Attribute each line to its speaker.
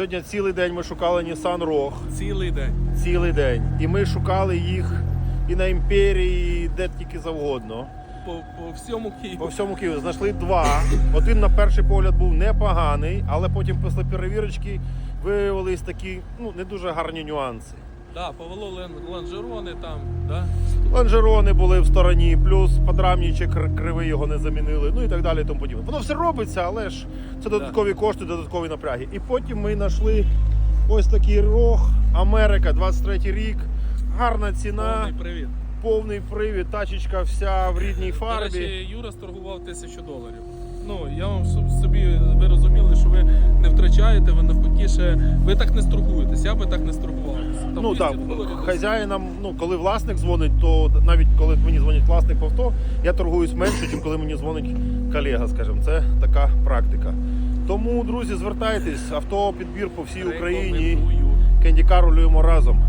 Speaker 1: Сьогодні цілий день ми шукали Nissan Rogue.
Speaker 2: Цілий день.
Speaker 1: Цілий день. І ми шукали їх і на імперії, і де тільки завгодно.
Speaker 2: По, по всьому Києву.
Speaker 1: По всьому Києву знайшли два. Один на перший погляд був непоганий, але потім після перевірочки виявились такі ну, не дуже гарні нюанси.
Speaker 2: Да, повело лонжерони там, да?
Speaker 1: Лонжерони були в стороні, плюс подрамнічок кр- кривий його не замінили, ну і так далі. і Тому подібне. Воно все робиться, але ж це додаткові кошти, додаткові напряги. І потім ми знайшли ось такий рог Америка, 23 рік. Гарна ціна,
Speaker 2: Повний привіт.
Speaker 1: повний привід, тачечка вся в рідній
Speaker 2: До
Speaker 1: фарбі.
Speaker 2: речі, Юра сторгував тисячу доларів. Ну, я вам собі, не ви навпаки ще, ви так не стурбуєтесь, я би так не стурбувався. Там
Speaker 1: Ну так, хазяїнам, ну коли власник дзвонить, то навіть коли мені дзвонить власник авто, я торгуюсь менше, ніж коли мені дзвонить колега, скажімо. Це така практика. Тому, друзі, звертайтесь, авто підбір по всій Україні. Кендікар рулюємо разом.